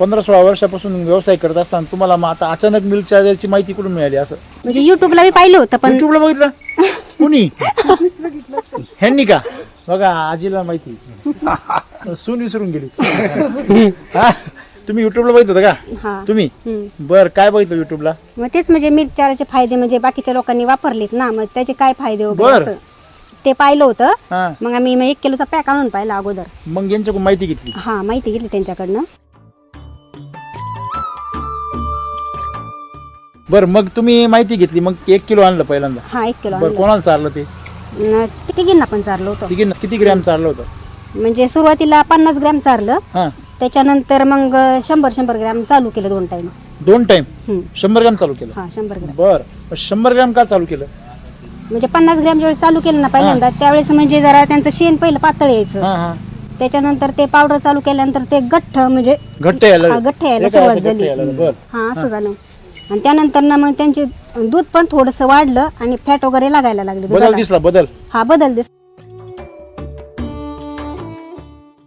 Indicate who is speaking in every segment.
Speaker 1: पंधरा सोळा वर्षापासून व्यवसाय करत असताना तुम्हाला मग आता अचानक मिल्क चार्जरची माहिती कुठून मिळाली असं?
Speaker 2: म्हणजे युट्यूबला मी पाहिलं होतं पण
Speaker 1: युट्यूबला बघितलं? कुणी? ह्यांनी का? बघा आजीला माहिती. सून विसरून गेली. हा? तुम्ही युट्यूबला बघित होता का?
Speaker 2: हा.
Speaker 1: तुम्ही?
Speaker 2: हम्म.
Speaker 1: बर काय बघितलं युट्यूबला
Speaker 2: मग तेच म्हणजे मिल्क चाराचे फायदे म्हणजे बाकीच्या लोकांनी वापरलेत ना मग त्याचे काय फायदे वगैरे
Speaker 1: बर.
Speaker 2: असं. ते पाहिलं होतं.
Speaker 1: हा.
Speaker 2: मग आम्ही मग एक किलोचा पॅक आणून पाहिला अगोदर.
Speaker 1: मग यांच्याकडून माहिती घेतली.
Speaker 2: हा माहिती घेतली त्यांच्याकडनं.
Speaker 1: बर मग तुम्ही माहिती घेतली मग एक किलो आणलं पहिल्यांदा.
Speaker 2: हा एक किलो
Speaker 1: बर
Speaker 2: आणलं.
Speaker 1: कोणाला चारलं ते?
Speaker 2: न- तिघींना पण चारलं होतं.
Speaker 1: किती किती ग्रॅम चारलं होतं?
Speaker 2: म्हणजे सुरुवातीला पन्नास ग्रॅम चारलं
Speaker 1: हा.
Speaker 2: त्याच्यानंतर मग शंभर शंभर ग्रॅम चालू केलं दोन टाइम
Speaker 1: दोन टाइम शंभर ग्रॅम चालू केलं?
Speaker 2: हा शंभर ग्रॅम.
Speaker 1: बर. मग शंभर ग्रॅम का चालू केलं?
Speaker 2: म्हणजे पन्नास ग्रॅम ज्यावेळेस चालू केलं ना पहिल्यांदा त्यावेळेस म्हणजे जरा त्यांचं शेण पहिलं पातळ यायचं.
Speaker 1: हा हा.
Speaker 2: त्याच्यानंतर ते पावडर चालू केल्यानंतर ते गठ्ठ म्हणजे
Speaker 1: घट्ट यायला
Speaker 2: हा, घट्ट यायला सुरुवात
Speaker 1: घट्ट
Speaker 2: झाली.
Speaker 1: यायला लागलं. बर.
Speaker 2: हा असं झालं. आणि त्यानंतर ना मग त्यांचे दूध पण थोडस वाढलं आणि फॅट वगैरे लागायला लागले
Speaker 1: बदल
Speaker 2: दुधाला.
Speaker 1: दिसला बदल.
Speaker 2: हा बदल दिस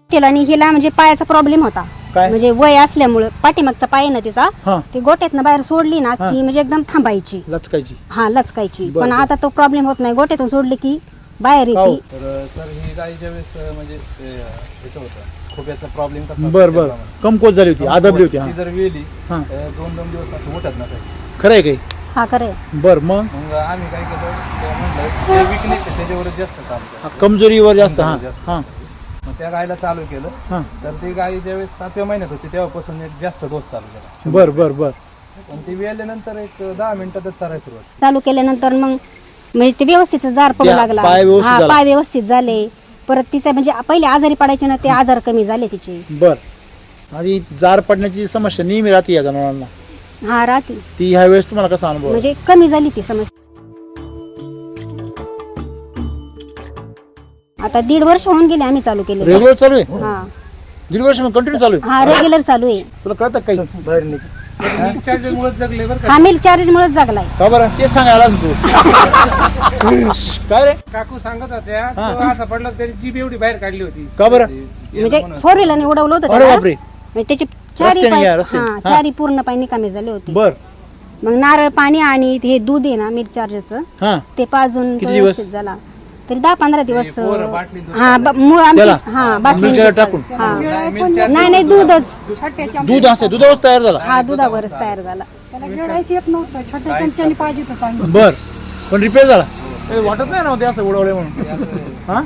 Speaker 2: केलं आणि हिला म्हणजे पायाचा प्रॉब्लेम होता.
Speaker 1: काय?
Speaker 2: म्हणजे वय असल्यामुळं पाठीमागचा पाय आहे ना तिचा
Speaker 1: हा.
Speaker 2: ती गोट्यातनं बाहेर सोडली ना
Speaker 1: हा.
Speaker 2: ती म्हणजे एकदम थांबायची.
Speaker 1: लचकायची.
Speaker 2: हा लचकायची.
Speaker 1: बरं,
Speaker 2: पण
Speaker 1: बरं.
Speaker 2: आता तो प्रॉब्लेम होत नाही. गोट्यातून सोडली की बाहेर. येते.
Speaker 3: तर सर ही गायीच्या वेळेस अं, म्हणजे ते, अं, ह्याचं होतं. खोक्याचा प्रॉब्लेम कसा होता
Speaker 1: बर बर. कमकोत झाली होती आदबली होती हा.
Speaker 3: ती जर वेली
Speaker 1: हा.
Speaker 3: तर दोन दोन दिवस असं उठत नसायची
Speaker 1: खरं आहे काही?
Speaker 2: हा
Speaker 1: बर मग?
Speaker 3: मग आम्ही काय केलं ते म्हणलं ते विकनेस आहे त्याच्यावरच जास्त काम
Speaker 1: हा, कमजोरीवर जास्त हा. हा.
Speaker 3: मग त्या गायला चालू केलं.
Speaker 1: हा.
Speaker 3: तर ती गाय ज्यावेळेस सातव्या महिन्यात होती तेव्हापासून एक जास्त डोस चालू केला.
Speaker 1: बर बर बर.
Speaker 3: पण ती वेळल्यानंतर एक दहा मिनिटातच चालायला सुरुवात
Speaker 2: चालू केल्यानंतर मग म्हणजे ते व्यवस्थित जार पडू
Speaker 1: त्या
Speaker 2: लागला.
Speaker 1: पाय व्यवस्थित
Speaker 2: हा
Speaker 1: झाला.
Speaker 2: पाय व्यवस्थित झाले. परत तिचं म्हणजे पहिले आजारी पडायचे ना ते आजार कमी झाले तिचे.
Speaker 1: बर. आणि जार पडण्याची समस्या नेहमी राहते या जनावरांना.
Speaker 2: हा राहते.
Speaker 1: ती ह्या वेळेस तुम्हाला कसा अनुभव?
Speaker 2: म्हणजे कमी झाली ती समस्या. आता दीड वर्ष होऊन गेले आम्ही चालू केले
Speaker 1: रेग्युलर चालू आहे?
Speaker 2: हा.
Speaker 1: दीड वर्ष कंटिन्यू चालू आहे?
Speaker 2: हा रेग्युलर चालू आहे.
Speaker 1: तुला कळतं काही? बाहेर निघ.
Speaker 2: हा? मिल्क चार्जर मुळेच जगलाय.
Speaker 1: का बरं? तेच सांगायला तू. काय रे?
Speaker 3: काकू सांगत होत्या
Speaker 1: हा.
Speaker 3: तो असा पडला तरी जीभ एवढी बाहेर काढली होती.
Speaker 1: का बरं?
Speaker 2: म्हणजे फोर व्हीलरने उडवलं होतं
Speaker 1: अरे
Speaker 2: त्याला.
Speaker 1: बापरे.
Speaker 2: म्हणजे त्याचे चारी
Speaker 1: रस्त्याने
Speaker 2: पाय
Speaker 1: या, रस्त्याने.
Speaker 2: हा
Speaker 1: हा.
Speaker 2: चारी पूर्ण पाय निकामी झाले होते.
Speaker 1: बर.
Speaker 2: मग नारळ पाणी आणि हे दूध आहे ना मिल्क चार्जरचं
Speaker 1: हा.
Speaker 2: ते पाजून तो
Speaker 1: किती दिवस?
Speaker 2: व्यवस्थित झाला. तरी दहा पंधरा दिवस
Speaker 3: बाटलीत दूध
Speaker 2: हा ब- मु- आमची
Speaker 1: त्याला?
Speaker 2: हा बाटली
Speaker 1: टाकून.
Speaker 2: हा. नाही नाही दूधच
Speaker 1: दूध असे दुधावरच तयार झाला.
Speaker 2: हा दुधावरच तयार झाला.
Speaker 1: बर पण रिपेअर झाला. ए, वाटत नाही ना ते असं उडवलंय म्हणून? हा?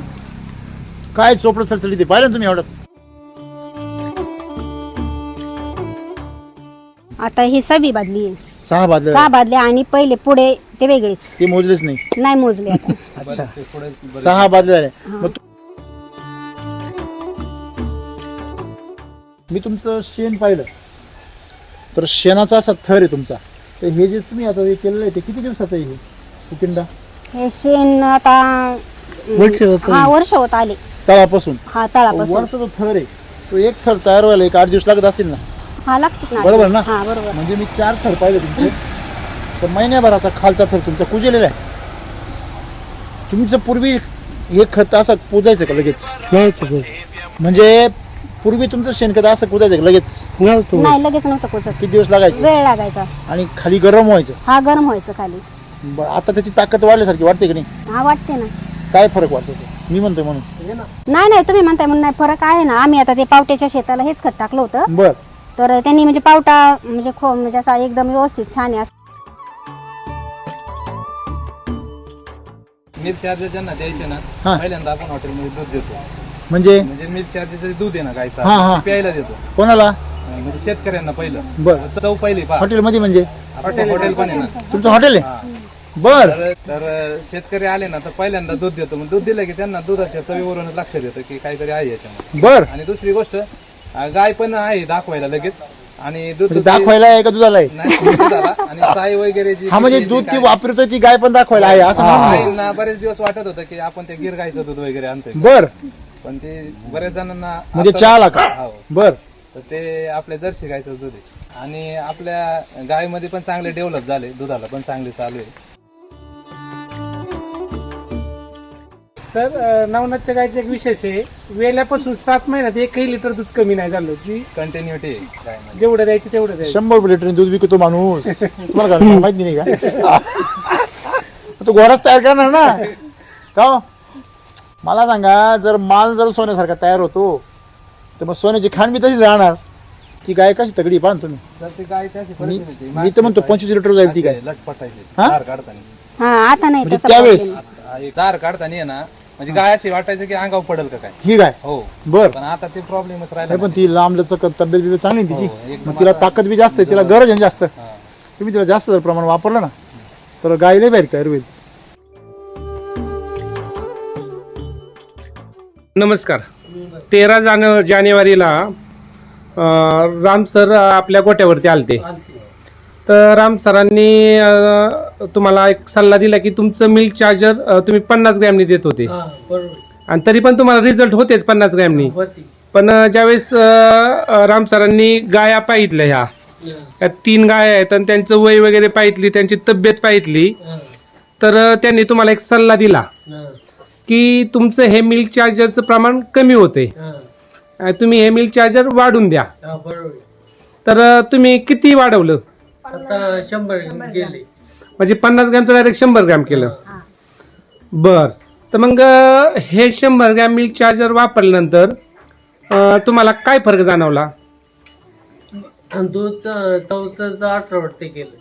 Speaker 1: काय चोपडं सडसडी ते पाहिलं ना तुम्ही एवढं
Speaker 2: आता ही सवी बादली आहे.
Speaker 1: सहा बादल्या
Speaker 2: सहा बादल्या आणि पहिले पुढे ते वेगळेच.
Speaker 1: ते मोजलेच नाही.
Speaker 2: नाही मोजले आता.
Speaker 1: अच्छा. सहा बादल्या झाल्या मग तू- मी तुमचं शेण पाहिलं. तर शेणाचा असा थर आहे तुमचा. तर हे जे तुम्ही आता हे केलेलं आहे ते किती दिवसाचं आहे हे? उकिंडा
Speaker 2: हे शेण आता
Speaker 1: वर्ष होत
Speaker 2: हा वर्ष होत आले.
Speaker 1: तळापासून.
Speaker 2: हा तळापासून.
Speaker 1: वरचा जो थर आहे. तो एक थर तयार व्हायला एक आठ दिवस लागत असेल ना.
Speaker 2: हा लागतात ना.
Speaker 1: बरोबर ना?
Speaker 2: हा बरोबर.
Speaker 1: म्हणजे मी चार थर पाहिले तुमचे. तर महिन्याभराचा खालचा थर तुमचा कुजलेला आहे. तुमचं पूर्वी हे खत असं कुजायचं का लगेच? म्हणजे पूर्वी तुमचं शेणखत असं कुजायचं का लगेच?
Speaker 2: नाही लगेच नव्हतं कोचत
Speaker 1: किती दिवस लागायचे?
Speaker 2: वेळ लागायचा.
Speaker 1: आणि खाली गरम व्हायचं?
Speaker 2: हा गरम व्हायचं खाली.
Speaker 1: बरं, आता त्याची ताकद वाढल्यासारखी वाटते की नाही?
Speaker 2: हा वाटते ना.
Speaker 1: काय फरक वाटतो ते? मी म्हणतोय म्हणून.
Speaker 2: नाही नाही तुम्ही म्हणताय म्हणून नाही फरक आहे ना. आम्ही आता ते पावट्याच्या शेताला हेच खत टाकलं होतं.
Speaker 1: बर.
Speaker 2: तर त्यांनी म्हणजे पावटा म्हणजे खो म्हणजे असा एकदम व्यवस्थित छान आहे.
Speaker 3: मिल्क चार्जर ज्यांना द्यायचे ना
Speaker 1: हा.
Speaker 3: पहिल्यांदा आपण हॉटेलमध्ये दूध देतो.
Speaker 1: म्हणजे?
Speaker 3: म्हणजे मिल्क चार्जरचं दूध आहे ना गायचा
Speaker 1: हा, हा.
Speaker 3: ते प्यायला देतो.
Speaker 1: कोणाला?
Speaker 3: म्हणजे शेतकऱ्यांना पहिलं.
Speaker 1: बर.
Speaker 3: चव पहिली पहा.
Speaker 1: हॉटेलमध्ये म्हणजे?
Speaker 3: हॉटेल हॉटेल पण आहे ना.
Speaker 1: तुमचं हॉटेल आहे?
Speaker 3: हा.
Speaker 1: बर.
Speaker 3: तर तर शेतकरी आले ना तर पहिल्यांदा दूध देतो. मग दूध दिलं की त्यांना दुधाच्या चवीवरून लक्षात येतं की काहीतरी आहे याच्यामध्ये.
Speaker 1: बर.
Speaker 3: आणि दुसरी गोष्ट अं, गाय पण आहे दाखवायला लगेच. आणि दूध
Speaker 1: म्हणजे दाखवायला आहे का दुधाला आहे
Speaker 3: नाही दुधाला. आणि साई वगैरे जी
Speaker 1: हा म्हणजे
Speaker 3: जी
Speaker 1: दूध ती
Speaker 3: गाय-
Speaker 1: वापरतोय ती गाय पण दाखवायला आहे असं म्हणून
Speaker 3: गायींना बरेच दिवस वाटत होतं की आपण ते गिर गायचं दूध वगैरे आणतोय.
Speaker 1: बर.
Speaker 3: पण ते बऱ्याच जणांना
Speaker 1: म्हणजे
Speaker 3: आता-
Speaker 1: चहाला का?
Speaker 3: हो.
Speaker 1: बर.
Speaker 3: तर ते आपल्या जर्सी गायचं दूध आहे. आणि आपल्या गायमध्ये पण चांगले डेव्हलप झाले दुधाला पण चांगले चालू आहे.
Speaker 4: सर अं, नवनाथच्या गायचं एक विशेष आहे. वेल्यापासून सात महिन्यात एकही लिटर दूध कमी नाही झालं. जी
Speaker 3: कंटिन्युटी
Speaker 4: जेवढं द्यायचं तेवढं द्यायचं.
Speaker 1: शंभर रुपये लिटर दूध विकतो माणूस. तुम्हाला काय माहिती नाही का? तो घोडाच तयार करणार ना. का हो? मला सांगा जर माल जर सोन्यासारखा तयार होतो तर मग सोन्याची खाण बी तशीच राहणार. ती गाय कशी तगडी पाहा ना तुम्ही.
Speaker 3: तर ती गाय त्याची
Speaker 1: मी मी तर म्हणतो पंचवीस लिटर जाईल ती गाय.
Speaker 3: लटपटायची
Speaker 1: हा?
Speaker 3: काढताना.
Speaker 2: हा आता नाही
Speaker 1: म्हणजे
Speaker 2: तसा
Speaker 1: त्यावेळेस?
Speaker 3: दार काढताना आहे ना म्हणजे गाय अशी वाटायचं की अंगावर पडेल का काय?
Speaker 1: ही गाय?
Speaker 3: हो.
Speaker 1: बर.
Speaker 3: पण आता ते प्रॉब्लेमच
Speaker 1: नाही
Speaker 3: राहिला
Speaker 1: पण ती. लांब लचक तब्येत बिब्येत चांगली
Speaker 3: हो,
Speaker 1: तिची.
Speaker 3: एकदम
Speaker 1: मग तिला
Speaker 3: आता-
Speaker 1: ताकद बी जास्त आहे तिला गरज आहे ना जास्त.
Speaker 3: हा.
Speaker 1: तुम्ही तिला जास्त जर प्रमाण वापरलं ना तर गाय लय बाहेर तयार होईल.
Speaker 4: नमस्कार. तेरा जाने जानेवारीला अं, राम सर आपल्या गोट्यावरती आलते. तर राम सरांनी अं, तुम्हाला एक सल्ला दिला की तुमचं मिल्क चार्जर अं, तुम्ही पन्नास ग्रॅमनी देत होते. आणि तरी पण तुम्हाला रिझल्ट होतेच पन्नास ग्रॅमनी. पण अं, ज्यावेळेस अं, अं, राम सरांनी गाया पाहितल्या ह्या या तीन गाया आहेत आणि त्यांचं वय वगैरे पाहितली त्यांची तब्येत पाहितली तर अं, त्यांनी तुम्हाला एक सल्ला दिला की तुमचं हे मिल्क चार्जरचं प्रमाण कमी होते. तुम्ही हे मिल्क चार्जर वाढून द्या. तर अं, तुम्ही किती वाढवलं?
Speaker 5: आता शंभर गेले.
Speaker 4: म्हणजे पन्नास ग्रॅमचं डायरेक्ट शंभर ग्रॅम केलं. बर. तर मग अं, हे शंभर ग्रॅम मिल्क चार्जर वापरल्यानंतर अं, तुम्हाला काय फरक जाणवला?
Speaker 5: आणि दूध अठरा वाटते केलं.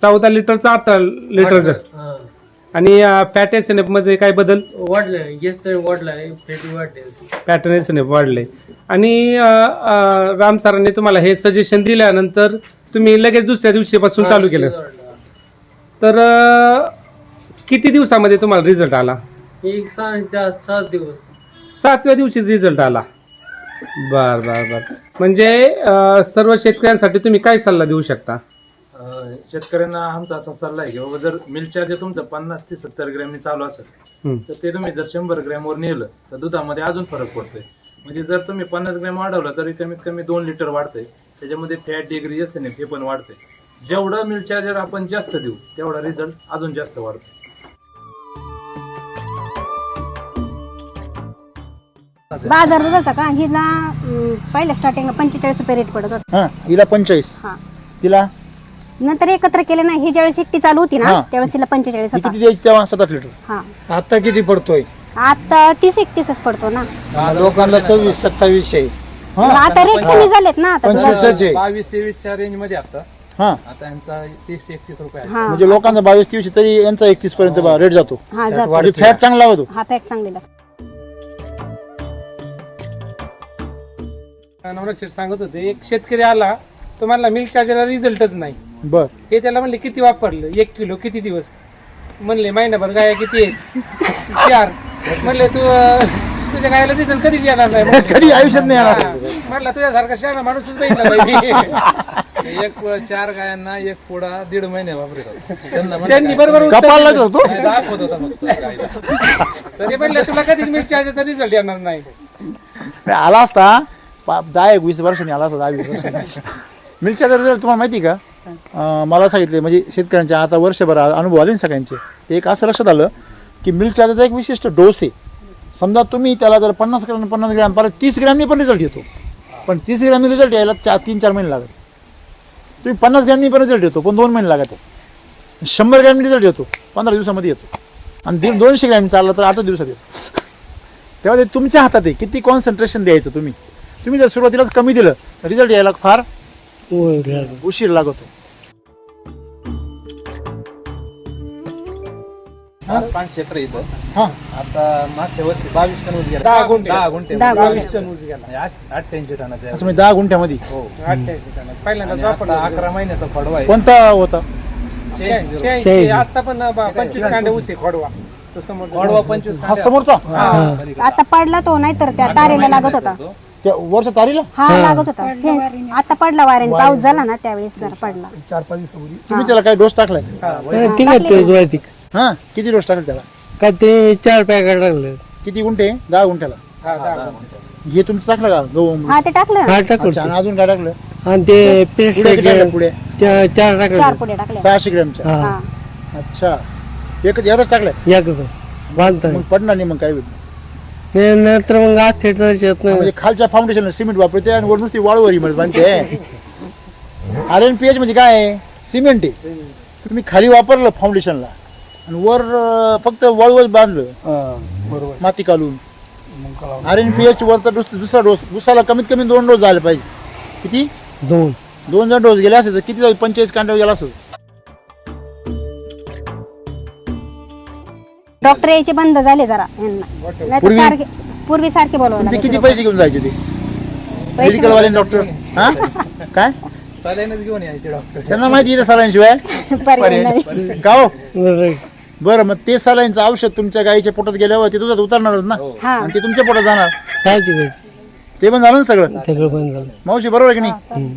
Speaker 4: चौदा लिटरचा अठरा लिटरचं
Speaker 5: हा.
Speaker 4: आणि फॅट एस एनमध्ये काय बदल?
Speaker 5: वाढलं. गॅस तरी वाढलाय. फेटी वाढले
Speaker 4: पॅटर्न एफ आणि अं, अं, राम सरांनी तुम्हाला हे सजेशन दिल्यानंतर तुम्ही लगेच दुसऱ्या दिवशीपासून चालू केलं. तर अं, किती दिवसामध्ये तुम्हाला रिझल्ट आला?
Speaker 5: एक सहा चार सात दिवस.
Speaker 4: सातव्या दिवशी रिझल्ट आला. बर बर बर. म्हणजे अं, सर्व शेतकऱ्यांसाठी तुम्ही काय सल्ला देऊ शकता?
Speaker 6: अं, शेतकऱ्यांना आमचा असा सल्ला आहे की बाबा जर मिल्क चार्जर तुमचं पन्नास ते सत्तर ग्रॅमनी चालू असेल. तर ते तुम्ही जर शंभर ग्रॅमवर नेलं तर दुधामध्ये अजून फरक पडतोय. म्हणजे जर तुम्ही पन्नास ग्रॅम वाढवलं तरी कमीत कमी दोन लिटर वाढतंय. त्याच्यामध्ये फॅट डिग्री एस हे पण वाढतंय. जेवढं मिल्क चार्जर आपण जास्त देऊ तेवढा रिझल्ट अजून जास्त वाढतो
Speaker 2: बाजार दुधाचा का? हिला अं, पहिल्या स्टार्टिंगला पंचेचाळीस रुपये रेट पडत होता.
Speaker 1: हा हिला पंचेचाळीस.
Speaker 2: हा.
Speaker 1: तिला?
Speaker 2: नंतर एकत्र केले ना ही ज्यावेळेस एकटी चालू होती ना
Speaker 1: हा.
Speaker 2: त्यावेळेस हिला पंचेचाळीस होता.
Speaker 1: किती द्यायची तेव्हा? सात आठ लिटर.
Speaker 2: हा
Speaker 7: आता किती पडतोय?
Speaker 2: आता तीस एकतीसच पडतो ना.
Speaker 7: लोकांना सव्वीस सत्तावीस आहे.
Speaker 2: आता रेट कमी झालेत ना आता
Speaker 7: पंचवीस.
Speaker 3: बावीस तेवीसच्या रेंजमध्ये आता.
Speaker 1: हा.
Speaker 3: आता यांचा तीस एकतीस रुपये आहे.
Speaker 2: हा.
Speaker 1: म्हणजे लोकांचा बावीस तीनशे तरी यांचा एकतीस पर्यंत रेट जातो.
Speaker 2: हा जातो.
Speaker 1: म्हणजे फॅट चांगला होतो.
Speaker 2: हा पॅक चांगले लागतो.
Speaker 4: नवरा शेठ सांगत होते एक शेतकरी आला तो म्हणला मिल्क चार्जरला रिझल्टच नाही.
Speaker 1: बर.
Speaker 4: हे त्याला म्हणले किती वापरलं? एक किलो किती दिवस? म्हणले महिनाभर गाया किती आहेत? चार. म्हणले तू अं, तुझ्या गायला रिझल्ट कधीच येणार नाही.
Speaker 1: कधी आयुष्यात नाही येणार
Speaker 4: हा. म्हणला तुझ्यासारखा शहाणा माणूसच बघितला पाहिजे
Speaker 3: एक चार गायांना एक पुडा दीड महिने वापरतात त्यांना म्हणलं
Speaker 4: त्यांनी
Speaker 3: काय?
Speaker 4: बरोबर उत्तर
Speaker 1: कपाल
Speaker 4: दिलं.
Speaker 1: लागत होतो
Speaker 3: नाही, दाखवत होता फक्त गायला.
Speaker 4: तरी म्हणले तुला कधीच चार्जरचा रिझल्ट येणार नाही
Speaker 1: नाही, आला असता पा- दहा एक वीस वर्षांनी आला असता दहा वीस वर्षांनी मिरच्या जर तुम्हाला माहिती का अं, मला सांगितले म्हणजे शेतकऱ्यांचे आता वर्षभर अनुभव आले ना सगळ्यांचे ते एक असं लक्षात आलं की मिल्क चार्जरचा एक विशिष्ट डोस आहे समजा तुम्ही त्याला जर पन्नास ग्रॅम पन्नास ग्रॅम परत तीस ग्रॅमनी पण रिझल्ट येतो. पण तीस ग्रॅमनी रिझल्ट यायला चार तीन चार महिने लागत तुम्ही पन्नास ग्रॅमनी पण रिझल्ट येतो पण दोन महिने लागत आहे शंभर ग्रॅमनी रिझल्ट येतो पंधरा दिवसामध्ये येतो. आणि दीड दोनशे ग्रॅम चालला तर आठ दिवसात येतो. तेव्हा ते तुमच्या हातात आहे किती कॉन्सन्ट्रेशन द्यायचं तुम्ही? तुम्ही जर सुरुवातीलाच कमी दिलं रिझल्ट यायला फार उशीर लागतो.
Speaker 3: क्षेत्र इथं.
Speaker 1: हा.
Speaker 3: आता मागच्या वर्षी बावीस टन ऊस गेला.
Speaker 4: दहा गुंठे.
Speaker 3: दहा गुंठे
Speaker 2: दहा गुंठे.
Speaker 4: बावीस टन ऊस गेला.
Speaker 3: म्हणजे अठ्ठ्याऐंशी टनाचा आहे.
Speaker 1: म्हणजे दहा गुंठ्यामध्ये.
Speaker 3: हो.
Speaker 4: अठ्ठ्याऐंशी टन
Speaker 3: आणि
Speaker 4: पहिल्यांदाच
Speaker 3: आता
Speaker 4: वापरला.
Speaker 3: अकरा महिन्याचा फडवा आहे.
Speaker 1: कोणता होता?
Speaker 4: शहाऐंशी-. आता पण बा- पंचवीस कांडे ऊस आहे खोडवा. तो समोर
Speaker 3: फडवा पंचवीस
Speaker 1: हा
Speaker 3: कांड्या.
Speaker 1: समोरचा?
Speaker 3: हा.
Speaker 2: आता पडला तो नाही तर त्या तारेला लागत होता.
Speaker 3: तो.
Speaker 1: त्या वर्ष तारीला?
Speaker 2: हा लागत होता. शे- आता पडला वाऱ्याने पाऊस झाला ना त्यावेळेस जरा पडला.
Speaker 1: चार पाच दिवसापूर्वी. तुम्ही त्याला काय डोस टाकलाय?
Speaker 2: टाकले.
Speaker 1: हा किती डोस टाकले त्याला?
Speaker 7: का ते चार पॅकेट लागले
Speaker 1: किती गुंठे? दहा गुंठ्याला.
Speaker 4: हा.
Speaker 1: हे तुमचं टाकलं का? गहू?
Speaker 2: हा ते टाकलं. ना.
Speaker 7: हा टाकलं
Speaker 1: अच्छा आणि अजून काय टाकलं?
Speaker 7: आणि ते
Speaker 1: पुढे किती टाकलं.
Speaker 7: पेस्ट
Speaker 1: पुढे?
Speaker 7: चार टाकले.
Speaker 2: पुढे टाकले.
Speaker 1: सहाशे ग्रॅमच्या.
Speaker 7: हा.
Speaker 2: हा.
Speaker 1: अच्छा. एक यातच टाकलंय?
Speaker 7: या कसं बांधता
Speaker 1: मग पडणार नाही मग काय होईल?
Speaker 7: नंतर मग आत येत नाही.
Speaker 1: म्हणजे खालच्या फाउंडेशनला सिमेंट वापरते आणि वर नुसती वाळूवरी मध्ये बांधते. आर एन पी एच म्हणजे काय? आहे सिमेंट आहे. तुम्ही खाली वापरलं फाउंडेशनला आणि वर अं, फक्त वाळूवर बांधलं.
Speaker 7: बरोबर.
Speaker 1: माती काढून आर एन पी एच वरचा डोस दुसरा डोस दुसऱ्याला कमीत कमी दोन डोस झाले पाहिजे. किती?
Speaker 7: दोन.
Speaker 1: दोन जर डोस गेले असेल तर किती पंचेचाळीस कांड्यावर गेला असेल
Speaker 2: डॉक्टर यायचे बंद झाले जरा. यांना. नाहीतर
Speaker 1: पूर्वी-
Speaker 2: सारखे पूर्वी सारखे बोलवायला
Speaker 1: तुमचे
Speaker 2: लागायचे
Speaker 1: किती पैसे घेऊन जायचे ते? मेडिकल वाले डॉक्टर हा? काय?
Speaker 3: चालेनच घेऊन यायचे डॉक्टर.
Speaker 1: त्यांना माहिती आहे
Speaker 2: डॉक्टर. पर्याय नाही.
Speaker 1: का हो? बरं मग ते सलाईनचं औषध तुमच्या गाईच्या पोटात गेल्यावर ते तुझ्यात उतरणारच ना?
Speaker 2: हा.
Speaker 1: आणि ते तुमच्या पोटात जाणार?
Speaker 7: साहजिक
Speaker 1: ते पण झालं ना सगळं?
Speaker 7: सगळं बंद झालं.
Speaker 1: मावशी बरोबर आहे की नाही?
Speaker 7: हम्म.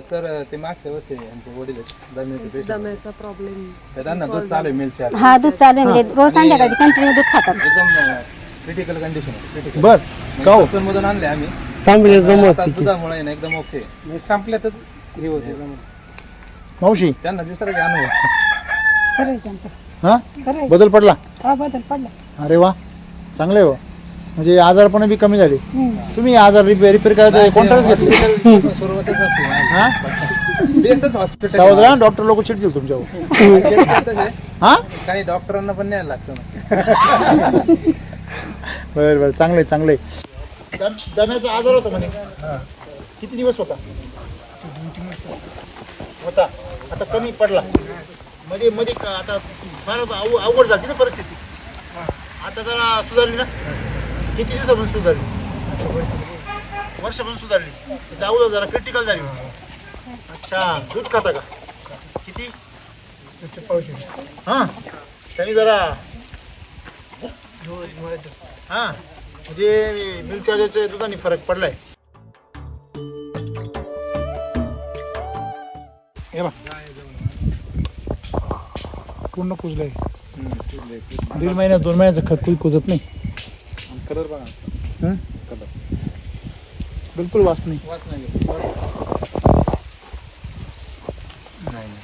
Speaker 3: सर ते मागच्या वर्षी आमचे वडील आहेत, दम्याचे patient. तर त्यांना दूध चालू आहे मिल्क
Speaker 2: हा दूध चालू आहे म्हणजे रोज संध्याकाळी कंटिन्यू दूध खातात.
Speaker 3: एकदम क्रिटिकल कंडिशन क्रिटिकल
Speaker 1: बर का हो
Speaker 3: मधून आणले आम्ही.
Speaker 7: सांभळे जमत
Speaker 3: आता
Speaker 7: ती केस.
Speaker 3: दुधामुळे ना एकदम ओके
Speaker 4: संपल्यातच हे होते.
Speaker 1: मावशी?
Speaker 3: त्यांना दुसरा अनुभव
Speaker 2: खरं आहे त्यांचं
Speaker 1: हा?
Speaker 2: खरं आहे.
Speaker 1: बदल पडला?
Speaker 2: हा बदल पडला.
Speaker 1: अरे वा. चांगलं आहे वा म्हणजे आजारपण बी कमी झाले.
Speaker 2: हम्म.
Speaker 1: तुम्ही आजार रिपेअर रिपेअर करायचं कोणताच घेतलं?
Speaker 3: Hospital सुरुवातच असते
Speaker 1: हा.
Speaker 3: बेसच हॉस्पिटल
Speaker 1: सावधान डॉक्टर लोक चिडतील तुमच्यावर. हा?
Speaker 3: काही डॉक्टरांना पण न्यायला लागतं ना
Speaker 1: बरं बरं चांगलंय दम- दम्याचा आजार होता म्हणे. किती दिवस होता? होता. आता कमी पडला. मध्ये मध्ये का- आता फार अव- अवघड झाली ना परिस्थिती. आता जरा सुधारली ना? किती दिवसापासून सुधारली? वर्षापासून सुधारली. तिथं अगोदर जरा क्रिटिकल झाली. अच्छा दूध खाता का? किती? हां? त्यांनी जरा. हा? म्हणजे मिल्क चार्जरच्या दुधाने फरक पडलाय. हे बघ. पूर्ण कुजलंय दीड महिन्यात दोन महिन्याचं खत कुई कुजत नाही.
Speaker 3: कलर बघा.
Speaker 1: हं? बिलकुल वास नाही.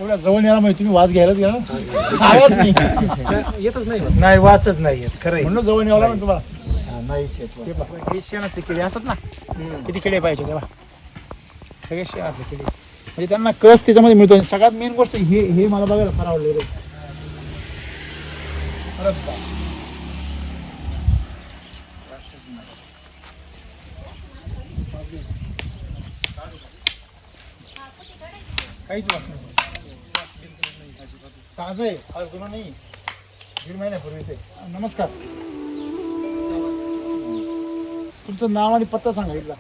Speaker 1: एवढ्या जवळ नेला माहिती तुम्ही वास घ्यायलाच गेला ना? आवडत नाही
Speaker 3: येतच नाही
Speaker 7: नाही वाचच नाही खरं
Speaker 1: म्हणून जवळ नेवला ना तुम्हाला
Speaker 7: नाहीच
Speaker 1: हे पहा, हे शेणाचे किडे असतात ना किती किडे पाहिजे तेव्हा? सगळे शेणातले किडे. म्हणजे त्यांना कस त्याच्यामध्ये मिळतो. आणि सगळ्यात मेन गोष्ट हे हे मला बघायला फार आवडलेलं आहे. अरे बाप. काहीच वास नाही. ताजं. आहे फार जुनं नाही. दीड महिन्यापूर्वीच. आहे नमस्कार. तुमचं नाव आणि पत्ता सांगा एकदा.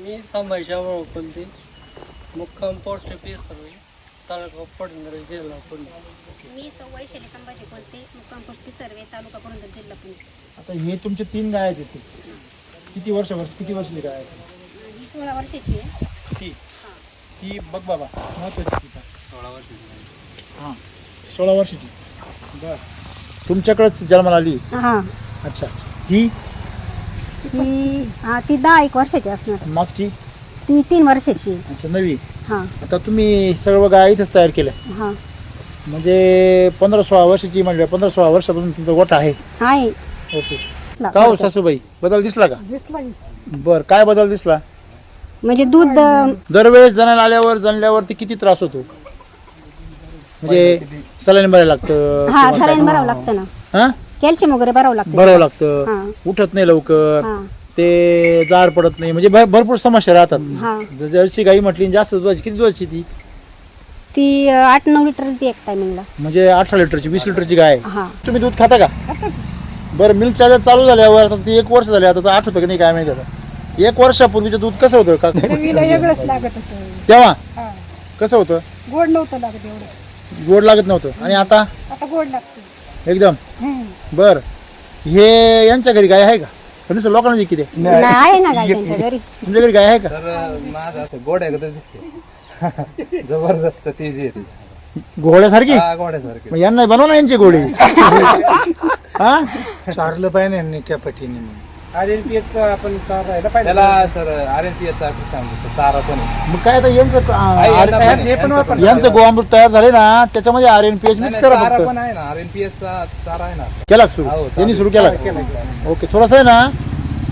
Speaker 5: मी संभाजीराव बोलते मुक्काम पोस्ट सर्वे तालुका पडणार जिल्हा पुणे
Speaker 2: मी सौ वैशाली संभाजी बोलते मुक्काम पोस्ट सर्वे तालुका पुरंदर जिल्हा पुणे.
Speaker 1: आता हे तुमचे तीन गाय आहेत इथे. किती वर्ष वर्ष किती वर्षाची गाय आहे?
Speaker 2: ही सोळा वर्षाची आहे.
Speaker 1: ती ती बघ बाबा महत्वाची ती सोळा वर्षाची हां सोळा वर्षाची. बर. तुमच्याकडेच जन्माला आली?
Speaker 2: हा.
Speaker 1: अच्छा. ही?
Speaker 2: ती हा ती दहा एक वर्षाची असणार.
Speaker 1: मागची?
Speaker 2: ती तीन वर्षाची. आहे.
Speaker 1: अच्छा नवी?
Speaker 2: हा.
Speaker 1: आता तुम्ही सर्व गाय इथेच तयार केल्या.
Speaker 2: हा.
Speaker 1: म्हणजे पंधरा सोळा वर्षाची म्हणजे पंधरा सोळा वर्षापासून तुमचा गोठा आहे.
Speaker 2: आहे.
Speaker 1: ओके. का हो सासूबाई? बदल दिसला का? बर काय बदल दिसला?
Speaker 2: म्हणजे दूध अं,
Speaker 1: दरवेळेस जणाला आल्यावर जणल्यावरती किती त्रास होतो? म्हणजे सलाईन भरायला लागतं
Speaker 2: हा
Speaker 1: किंवा
Speaker 2: सलाईन भरावं लागतं ना.
Speaker 1: हा?
Speaker 2: कॅल्शियम वगैरे भरावं लागतं.
Speaker 1: भरावं लागतं.
Speaker 2: हा.
Speaker 1: उठत नाही लवकर.
Speaker 2: हा.
Speaker 1: ते जाड पडत नाही. म्हणजे भर- भरपूर समस्या राहतात.
Speaker 2: हा.
Speaker 1: ज- जर्सी गाई म्हटली आणि जास्त दुधाची किती दुधाची ती?
Speaker 2: ती अं, आठ नऊ लिटर ती एक टायमिंगला
Speaker 1: म्हणजे अठरा लिटरची वीस लिटरची गाय आहे.
Speaker 2: हा.
Speaker 1: तुम्ही दूध खाता का? बरं मिल्क चार्जर चालू झाल्यावर आता ते एक वर्ष झाले आता तर आठवतं की नाही काय माहिती आता. एक वर्षापूर्वीचं दूध कसं होतं का?
Speaker 8: वेगळंच लागत होतं.
Speaker 1: तेव्हा?
Speaker 8: हा.
Speaker 1: कसं होतं?
Speaker 8: गोड नव्हतं लागत एवढं.
Speaker 1: गोड लागत नव्हतं. आणि आता?
Speaker 8: आता गोड लागतं.
Speaker 1: एकदम?
Speaker 8: हम्म.
Speaker 1: बर. हे यांच्या घरी गाय आहे का? पण नुसतं लोकांना किती आहे?
Speaker 2: नाही आहे ना गाय त्यांच्या घरी.
Speaker 1: तुमच्या घरी गाय आहे का?
Speaker 3: तर माझं असं गोड्या कसं दिसते. जबरदस्त तेजी आहे ती.
Speaker 1: घोड्यासारखी?
Speaker 3: हा, गोड्यासारखी
Speaker 1: मग यांना बनव ना यांची घोडी हा?
Speaker 7: चारलं पाहिजे नाही त्या पटीने. मग
Speaker 4: आर एन पी एच आपण चालायला पाहिजे.
Speaker 3: त्याला सर आर एन पी एचा चारा पण आहे.
Speaker 1: मग काय आता यांचं
Speaker 3: आहे,
Speaker 1: आ,
Speaker 3: यांना पण
Speaker 1: आर-
Speaker 3: आहे,
Speaker 4: हे पण
Speaker 3: यांचं
Speaker 4: वापर-
Speaker 3: पण
Speaker 1: यांचं गोअमृत तयार झाले ना त्याच्यामध्ये आर एन पी एच
Speaker 3: नाही,
Speaker 1: मिक्स
Speaker 3: नाही,
Speaker 1: करा
Speaker 3: चारा
Speaker 1: फक्त
Speaker 3: पण आहे ना आर एन पी एचा चारा आहे ना.
Speaker 1: केला का सुरू?
Speaker 3: हो,
Speaker 1: त्यांनी
Speaker 3: चालेल.
Speaker 1: सुरू केला ओके थोडंसं आहे ना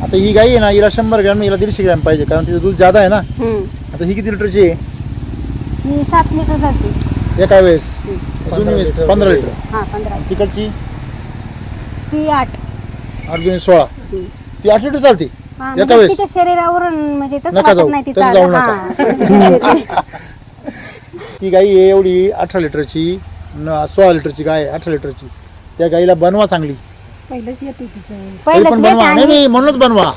Speaker 1: आता ही गाई आहे ना हिला शंभर ग्रॅम हिला दीडशे ग्रॅम पाहिजे कारण तिचं दूध जादा आहे ना.
Speaker 2: हम्म.
Speaker 1: आता ही किती लिटरची आहे?
Speaker 2: ही सात लिटर जाते.
Speaker 1: एका वेळेस? दोन्ही वेळेस पंधरा लिटर.
Speaker 2: हा पंधरा.
Speaker 1: तिकडची?
Speaker 2: ती आठ.
Speaker 1: सोळा.
Speaker 2: हम्म.
Speaker 1: ती आठ लिटर चालते.
Speaker 2: हा,
Speaker 1: एका
Speaker 2: म्हणजे
Speaker 1: वेळेस.
Speaker 2: तिच्या शरीरावरून म्हणजे तसं
Speaker 1: नका
Speaker 2: वाटत
Speaker 1: जाऊ,
Speaker 2: नाही
Speaker 1: तसं जाऊ
Speaker 2: तिचा
Speaker 1: ती गाई आहे एवढी अठरा लिटरची न सोळा लिटरची गाय आहे अठरा लिटरची. त्या गाईला बनवा चांगली.
Speaker 8: पहिलंच येते तिचं.
Speaker 1: तरी
Speaker 2: पहिलंच
Speaker 1: पण
Speaker 2: लेट
Speaker 1: बनवा. नाही
Speaker 2: आणि
Speaker 1: नाही म्हणूनच बनवा.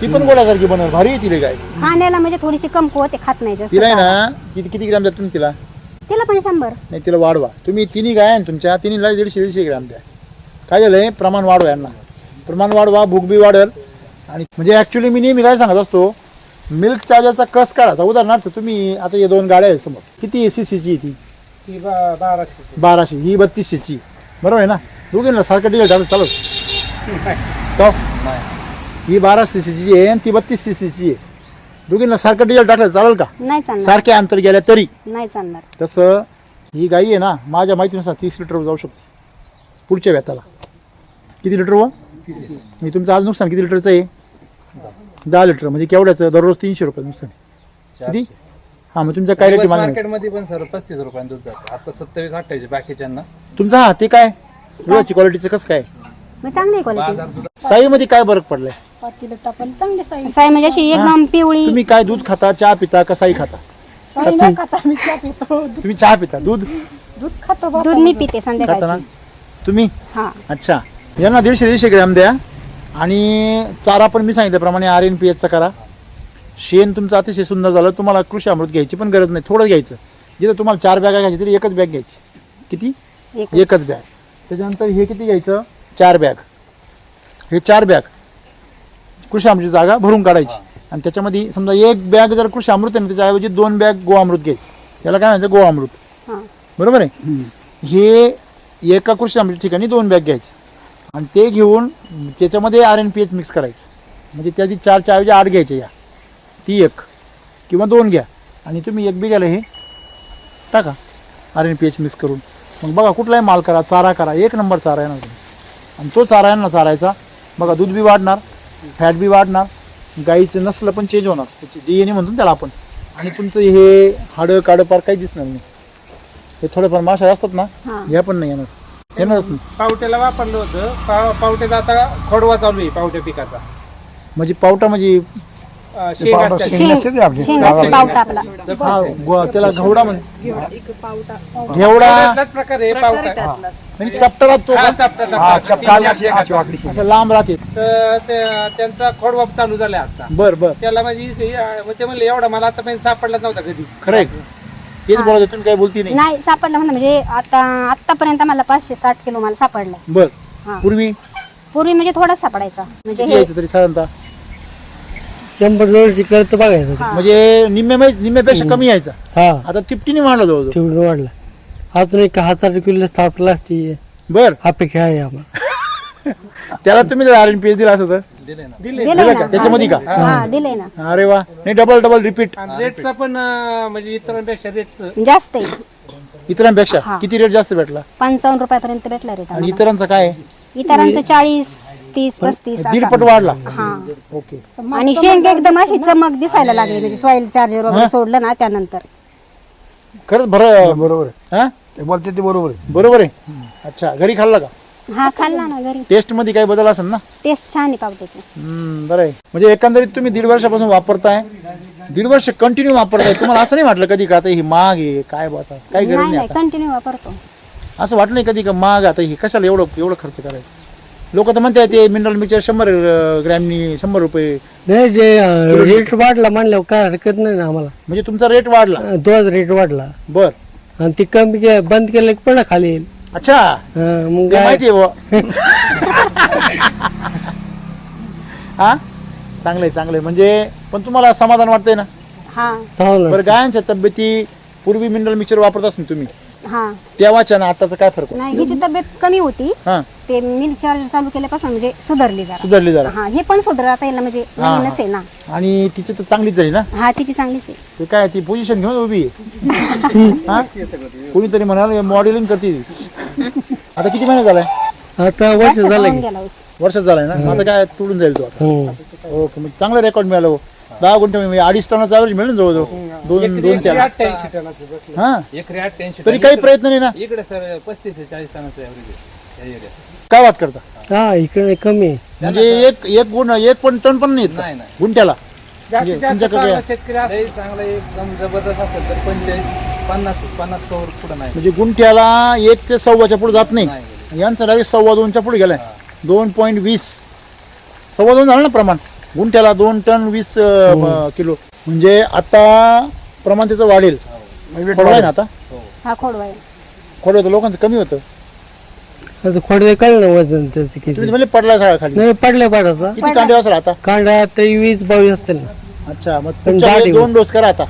Speaker 1: ती पण गोळ्यासारखी बनवा. भारी आहे तिला गाय.
Speaker 2: खाण्याला म्हणजे थोडीशी कमकुवत आहे, खात नाही जास्त
Speaker 1: तिला आहे ना किती किती ग्रॅम द्या तुम्ही तिला?
Speaker 2: तिला पण शंभर.
Speaker 1: नाही तिला वाढवा. तुम्ही तिन्ही गाय आहे ना तुमच्या तिन्हीला दीडशे दीडशे ग्रॅम द्या. काय झालंय? प्रमाण वाढवा यांना. प्रमाण वाढवा भूक बी वाढेल. आणि म्हणजे ॲक्च्युली मी नेहमी काय सांगत असतो मिल्क चार्जरचा कस काढायचा? उदाहरणार्थ तुम्ही आता हे दोन गाड्या आहेत समोर. किती एस सी सीची ती?
Speaker 4: ती बा- बाराशे
Speaker 1: बाराशे. ही बत्तीसशेची बरोबर आहे ना? दोघींना सारखं डिझेल टाकलं चालू. तो ही बारा सी सीची आहे आणि ती बत्तीस सी सीची आहे. दोघींना सारखं डिझेल टाकलं चालेल का?
Speaker 2: नाही चालणार.
Speaker 1: सारखे अंतर गेल्या तरी.
Speaker 2: नाही चालणार.
Speaker 1: तसं ही गाई आहे ना माझ्या माहितीनुसार तीस लिटर जाऊ शकते. पुढच्या व्यताला किती लिटर व मी तुमचं आज नुकसान किती लिटरचं आहे? दहा लिटर म्हणजे केवढ्याचं? दररोज तीनशे रुपये नुकसान. किती? हां मग तुमच्या काय रेट
Speaker 3: मार्केटमध्ये पण सर पस्तीस रुपयांनी दूध जातं. आता सत्तावीस अठ्ठावीस बाकीच्यांना
Speaker 1: तुमचा हा ते काय? दुधाची क्वालिटीचं कसं काय?
Speaker 2: मग चांगली क्वालिटी
Speaker 1: साईमध्ये काय फरक पडलाय?
Speaker 8: साई.
Speaker 2: साई म्हणजे अशी एकदम पिवळी.
Speaker 1: तुम्ही काय दूध खाता चहा पिता का साई खाता?
Speaker 8: साई न खाता मी चहा पितो. दूध-
Speaker 1: तुम्ही चहा पिता दूध?
Speaker 8: दूध खातो
Speaker 2: दूध मी पिते
Speaker 1: खाता ना.
Speaker 2: संध्याकाळची.
Speaker 1: तुम्ही?
Speaker 2: हा.
Speaker 1: अच्छा. यांना दीडशे दीडशे ग्रॅम द्या. आणि चारा पण मी सांगितल्याप्रमाणे आर एन पी एचचा करा. शेण तुमचं अतिशय सुंदर झालं. तुम्हाला कृषी अमृत घ्यायची पण गरज नाही. थोडं घ्यायचं. जिथं तुम्हाला चार बॅगा घ्यायची तरी एकच बॅग घ्यायची. किती?
Speaker 2: एक
Speaker 1: एकच बॅग. त्याच्यानंतर हे किती घ्यायचं? चार बॅग. हे चार बॅग. कृषी अमृतची जागा भरून काढायची. आणि त्याच्यामध्ये समजा एक बॅग जर कृषी अमृत आहे ना त्याच्याऐवजी दोन बॅग गो अमृत घ्यायचं. याला काय म्हणायचं? गो अमृत.
Speaker 2: हा.
Speaker 1: बरोबर आहे? हे एका कृषी अमृत ठिकाणी दोन बॅग घ्यायचे. आणि ते घेऊन त्याच्यामध्ये R N P H mix करायचं. म्हणजे त्याची चारच्या ऐवजी आठ घ्यायचे या. ती एक किंवा दोन घ्या. आणि तुम्ही एक बी घ्यायला हे टाका. R N P H mix करून. मग बघा कुठलाही माल करा चारा करा. एक नंबर चारा येणार तुम्ही आणि तो चारा आहे ना चारायचा. बघा दूध बी वाढणार फॅट बी वाढणार गाईचं नसलं पण चेंज होणार. त्याची डी एन ए म्हणतो ना त्याला आपण. आणि तुमचं हे हाडं काडं पार काही दिसणार नाही. हे थोडेफार माशा असतात ना ह्या पण नाही येणार. येणारच
Speaker 4: पावट्याला वापरलं होतं. पाव पावट्याचा आता खोडवा चालू आहे पावट्या पिकाचा.
Speaker 1: म्हणजे पावटा म्हणजे
Speaker 4: अं, शेंग असतात.
Speaker 2: शेंग शेंग असते पावटा आपला.
Speaker 1: हा गो- त्याला घवडा म्हणजे घेवडा
Speaker 4: त्यातलाच प्रकार आहे पावटा.
Speaker 1: म्हणजे
Speaker 4: हा, चपटा, चपटा.
Speaker 1: असं लांब राहते.
Speaker 4: तर त्यांचा खोडवा चालू झाला आता.
Speaker 1: बर बर.
Speaker 4: त्याला म्हणजे हे- म्हणले एवढा मला आतापर्यंत सापडलाच नव्हता कधी.
Speaker 1: खरंय तेच बोलत होते, तुम्ही काही बोलती नाही.
Speaker 2: नाही सापडला म्हणा म्हणजे आता आतापर्यंत मला पाचशे साठ किलो मला सापडला.
Speaker 1: बर.
Speaker 2: हा.
Speaker 1: पूर्वी?
Speaker 2: पूर्वी म्हणजे थोडाच सापडायचा. म्हणजे हे
Speaker 1: यायचं तरी साधारणतः?
Speaker 7: शंभर दोनशे करत बघायचं
Speaker 2: हा.
Speaker 1: म्हणजे निम्मे निम्म्यापेक्षा कमी यायचा.
Speaker 7: हा.
Speaker 1: आता तिपटीने वाढला जवळ
Speaker 7: तेवढं वाढला. अजून एक हजार किलो स्थापला असती.
Speaker 1: बर.
Speaker 7: अपेक्षा आहे आम्हाला.
Speaker 1: त्याला तुम्ही जर आर एन पी एच दिला असं तर
Speaker 3: दिले
Speaker 1: दिलं का? त्याच्यामध्ये का?
Speaker 2: हा दिलंय ना.
Speaker 1: अरे वा. नाही डबल डबल रिपीट
Speaker 4: रेटचा पण अं, म्हणजे इतरांपेक्षा रेटचं
Speaker 2: जास्त आहे.
Speaker 1: इतरांपेक्षा. किती रेट जास्त भेटला?
Speaker 2: पंचावन्न रुपयापर्यंत भेटला रेट
Speaker 1: आणि इतरांचा काय आहे?
Speaker 2: इतरांचं चाळीस तीस पस्तीस
Speaker 1: दीड
Speaker 2: असा.
Speaker 1: पट वाढला.
Speaker 2: हा.
Speaker 1: ओके.
Speaker 2: आणि शेंग एकदम अशी चमक दिसायला लागली म्हणजे सॉइल चार्जर
Speaker 1: हा?
Speaker 2: वगैरे सोडलं ना त्यानंतर.
Speaker 1: खरंच भर बरोबर हा? ते बोलते ते बरोबर आहे. बरोबर आहे. अच्छा घरी खाल्ला का?
Speaker 2: हा खाल्ला ना घरी.
Speaker 1: टेस्टमध्ये काही बदल असेल ना?
Speaker 2: टेस्ट छान आहे पावट्याची.
Speaker 1: हम्म, बरं आहे. म्हणजे एकंदरीत तुम्ही दीड वर्षापासून वापरताय. दीड वर्ष कंटिन्यू वापरताय. तुम्हाला असं नाही वाटलं कधी का आता ही माग आहे काय बा आता काही गरज
Speaker 2: नाही
Speaker 1: नाही
Speaker 2: नाही
Speaker 1: आता?
Speaker 2: कंटिन्यू वापरतो.
Speaker 1: असं वाटलं नाही कधी का माग आता ही कशाला एवढं एवढं खर्च करायचं? लोक तर म्हणतात ते मिनरल मिक्सर शंभर अं, ग्रॅमनी शंभर रुपये.
Speaker 7: नाही जे रेट वाढला म्हणल्यावर काय हरकत नाही ना आम्हाला.
Speaker 1: म्हणजे तुमचा रेट वाढला?
Speaker 7: अं, तोच रेट वाढला.
Speaker 1: बर.
Speaker 7: आणि ती कमी के- बंद केलं की पुन्हा खाली येईल.
Speaker 1: अच्छा.
Speaker 7: अं, मग
Speaker 1: ते
Speaker 7: काय?
Speaker 1: माहिती आहे बुवा. हा? चांगलंय चांगलंय. म्हणजे पण तुम्हाला समाधान वाटतंय ना?
Speaker 2: हा.
Speaker 7: सांगू
Speaker 1: बरं गायांच्या तब्येती पूर्वी मिनरल मिक्सर वापरत असेल तुम्ही?
Speaker 2: हा.
Speaker 1: तेव्हाच्या ना आताचा काय फरक?
Speaker 2: नाही हिची तब्येत कमी होती.
Speaker 1: हा.
Speaker 2: ते मिल्क चार्जर चालू केल्यापासून म्हणजे सुधारली जरा.
Speaker 1: सुधारली जरा.
Speaker 2: हा हे पण सुधारता येईल म्हणजे
Speaker 1: हा.
Speaker 2: नवीनच आहे ना.
Speaker 1: आणि तिची तर चांगलीच झाली ना?
Speaker 2: हा तिची चांगलीच आहे.
Speaker 1: ते काय ती पोझिशन घेऊन उभी आहे? हा? कोणीतरी म्हणाल मॉडेलिंग करते ती. आता किती महिने झालाय?
Speaker 7: आता वर्ष झालं
Speaker 2: गेला ऊस.
Speaker 1: वर्षात झालाय ना? आता काय तुडून जाईल तो आता. ओके मग चांगलं रेकॉर्ड मिळालं हो. दहा गुंठे म्हणजे अडीच टनाचा ॲव्हरेज मिळेल ना जवळजवळ? दोन दोन चार
Speaker 3: अठ्ठ्याऐंशी टनाचं
Speaker 1: हा?
Speaker 3: एकरी अठ्ठ्याऐंशी
Speaker 1: तरी काही प्रयत्न नाही ना?
Speaker 3: इकडे सर पस्तीस ते चाळीस टनाचं ॲव्हरेज आहे. या एरियात
Speaker 1: काय बात करता?
Speaker 7: हा इकडे कमी आहे.
Speaker 1: म्हणजे एक एक गुण एक पण टन पण नाही येत का?
Speaker 3: नाही, नाही.
Speaker 1: गुंठ्याला. म्हणजे
Speaker 3: जास्तीत जास्त
Speaker 1: तुमच्याकडे
Speaker 3: चांगला
Speaker 1: काय?
Speaker 3: शेतकरी असला. चांगला एकदम जबरदस्त असेल तर पंचेचाळीस पन्नास पन्नास कवर पुढे नाही.
Speaker 1: म्हणजे गुंठ्याला एक ते सव्वाच्या पुढे जात नाही.
Speaker 3: नाही.
Speaker 1: यांचा डायरेक्ट सव्वा दोनच्या पुढे गेलाय. दोन पॉईंट वीस. सव्वा दोन झालं ना प्रमाण? गुंठ्याला दोन टन वीस अं, ब- किलो. म्हणजे आता प्रमाण त्याचं वाढेल. खोडवा आहे ना आता?
Speaker 2: हा. खोडवा आहे
Speaker 1: खोडवा तर लोकांचं कमी होतं.
Speaker 7: आता खोडे कळलं वजन त्याचं किती?
Speaker 1: म्हणजे पडला सगळा खाली.
Speaker 7: नाही पडल्या पाडाचा.
Speaker 1: किती कांडे असेल आता
Speaker 7: कांदा तेवीस बावीस असतील ना.
Speaker 1: अच्छा मग
Speaker 7: पण
Speaker 1: पुढच्या
Speaker 7: दहा
Speaker 1: वेळी
Speaker 7: दिवस.
Speaker 1: दोन डोस करा आता.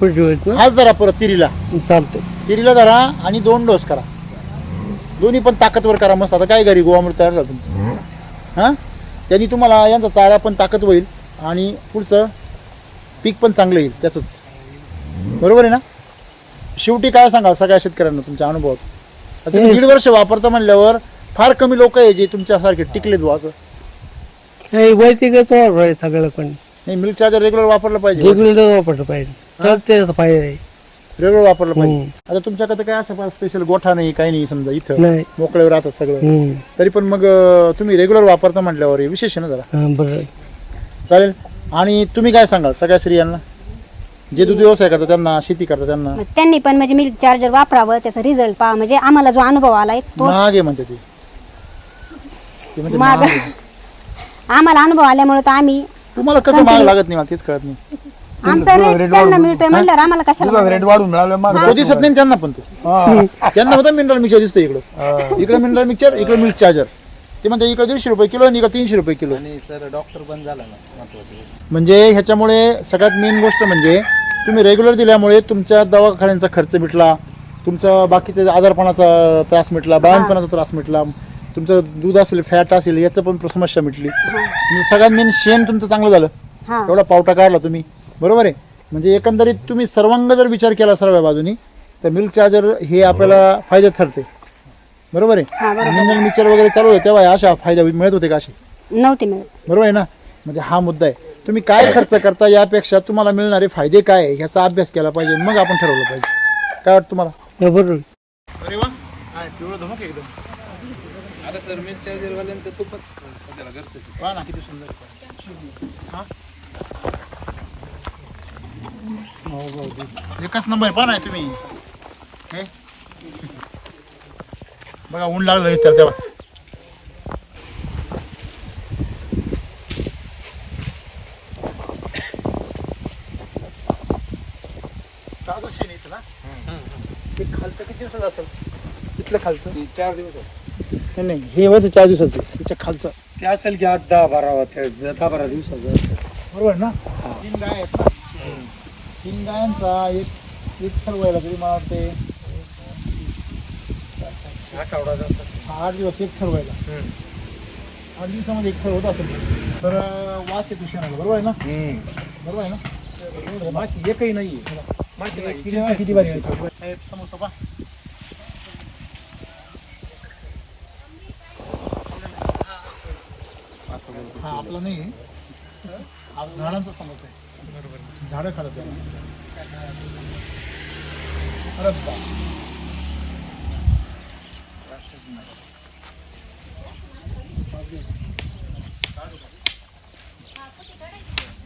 Speaker 7: पुढच्या वेळेस ना.
Speaker 1: हाच धरा परत तिरीला.
Speaker 7: चालतंय.
Speaker 1: तिरीला धरा आणि दोन डोस करा. दोन्ही पण ताकदवर करा मस्त. आता काय घरी गोवामृत तयार झालं तुमचं? हां? त्यांनी तुम्हाला यांचा चारा पण ताकद होईल आणि पुढचं पीक पण चांगलं येईल. त्याचंच. बरोबर आहे ना? शेवटी काय सांगाल सगळ्या शेतकऱ्यांना तुमच्या अनुभवात? तुम्ही. दीड वर्ष वापरता म्हणल्यावर फार कमी लोक आहे जे तुमच्यासारखे टिकलेत बुवा असं.
Speaker 7: हे वैयक्तिकच वापर सगळं पण.
Speaker 1: नाही मिल्क चार्जर रेग्युलर वापरलं पाहिजे.
Speaker 7: रेग्युलर वापरलं पाहिजे. तर त्याचा फायदा आहे.
Speaker 1: रेग्युलर वापरलं पाहिजे. आता तुमच्याकडे काय असं स्पेशल गोठा नाही काही नाही समजा इथं.
Speaker 7: नाही.
Speaker 1: मोकळ्यावर राहतात सगळं.
Speaker 7: हम्म.
Speaker 1: तरी पण मग अं, तुम्ही रेग्युलर वापरता म्हटल्यावर हे विशेष आहे ना जरा.
Speaker 7: हा, बरं.
Speaker 1: चालेल. आणि तुम्ही काय सांगाल सगळ्या स्त्रियांना? जे दूध व्यवसाय करतात त्यांना शेती करतात त्यांना.
Speaker 2: मग त्यांनी पण म्हणजे मिल्क चार्जर वापरावं त्याचा रिझल्ट पहा. म्हणजे आम्हाला जो अनुभव आलाय तो
Speaker 1: आहे म्हणते ती. ते म्हणते
Speaker 2: महाग.
Speaker 1: महाग आहे.
Speaker 2: आम्हाला अनुभव आल्यामुळे तर आम्ही
Speaker 1: तुम्हाला कसं महाग लागत नाही मला तेच कळत नाही.
Speaker 2: आमचा रेट त्यांना मिळतोय म्हणल्यावर आम्हाला कशाला
Speaker 1: रेट वाढून मिळालं तो दिसत नाही ना त्यांना पण तो. त्यांना होता मिनरल मिक्सर दिसतो इकडं. इकडे मिनरल मिक्सर इकडे मिल्क चार्जर ते म्हणते इकडे दीडशे रुपये किलो आणि इकडे तीनशे रुपये किलो.
Speaker 3: आणि सर डॉक्टर बंद झाला ना महत्वाचं.
Speaker 1: म्हणजे ह्याच्यामुळे सगळ्यात मेन गोष्ट म्हणजे तुम्ही रेग्युलर दिल्यामुळे तुमच्या दवाखान्यांचा खर्च मिटला तुमचा बाकीचा आजारपणाचा त्रास मिटला बाळणपणाचा त्रास मिटला तुमचं दूध असेल फॅट असेल याचं पण समस्या मिटली. म्हणजे सगळ्यात मेन शेण तुमचं चांगलं झालं.
Speaker 2: हा.
Speaker 1: एवढा पावटा काढला तुम्ही. बरोबर आहे? म्हणजे एकंदरीत तुम्ही सर्वांग जर विचार केला सर्व बाजूनी तर मिल्क चार्जर हे आपल्याला फायद्यात ठरते. बरोबर
Speaker 2: हा,
Speaker 1: आहे
Speaker 2: बरोबर.
Speaker 1: मिनरल मिक्सर वगैरे चालू आहे तेव्हा अशा फायदा मिळत होते का असे?
Speaker 2: नव्हते मिळत.
Speaker 1: बरोबर आहे ना? म्हणजे हा मुद्दा आहे. तुम्ही काय खर्च करता यापेक्षा तुम्हाला मिळणारे फायदे काय आहे ह्याचा अभ्यास केला पाहिजे मग आपण ठरवलं पाहिजे. काय वाटतं तुम्हाला?
Speaker 7: हा, बरोबर.
Speaker 1: अरे वा. पिवळं धमक एकदम.
Speaker 3: आता सर सध्याला घरचं
Speaker 1: ना किती सुंदर. हा? एकच नंबर पहा ना तुम्ही. हे? बघा ऊन लागलं तर तेव्हा. ताजं शेण इथं ना? ते खालचं किती दिवसाचं असेल? इथलं खालचं?
Speaker 3: ती चार दिवस
Speaker 1: नाही नाही हे वरचं चार दिवसाचं त्याच्या खालचं.
Speaker 9: ते असेल की आठ दहा बारा होते दहा बारा दिवसाचं असेल.
Speaker 1: बरोबर ना? तीन गाय आहेत ना? तीन गायांचा एक एक ठरवायला तरी मला वाटते
Speaker 9: आठवडा जात असेल.
Speaker 1: आठ दिवस एक ठरवायला आठ दिवसामध्ये एक ठर होत असेल. तर अं, वास येतो शेणाला. बरोबर आहे ना? बरोबर आहे ना?
Speaker 9: माशी एकही नाही माशी
Speaker 1: किती भारी समोसा हा आपला नाही. झाडांचा समोसा आहे. बरोबर. झाडं खातात बाप.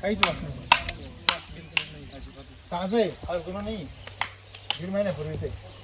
Speaker 1: काहीच वास नाही. ताजं आहे फार जुनं नाही. दीड महिन्यापूर्वीच. आहे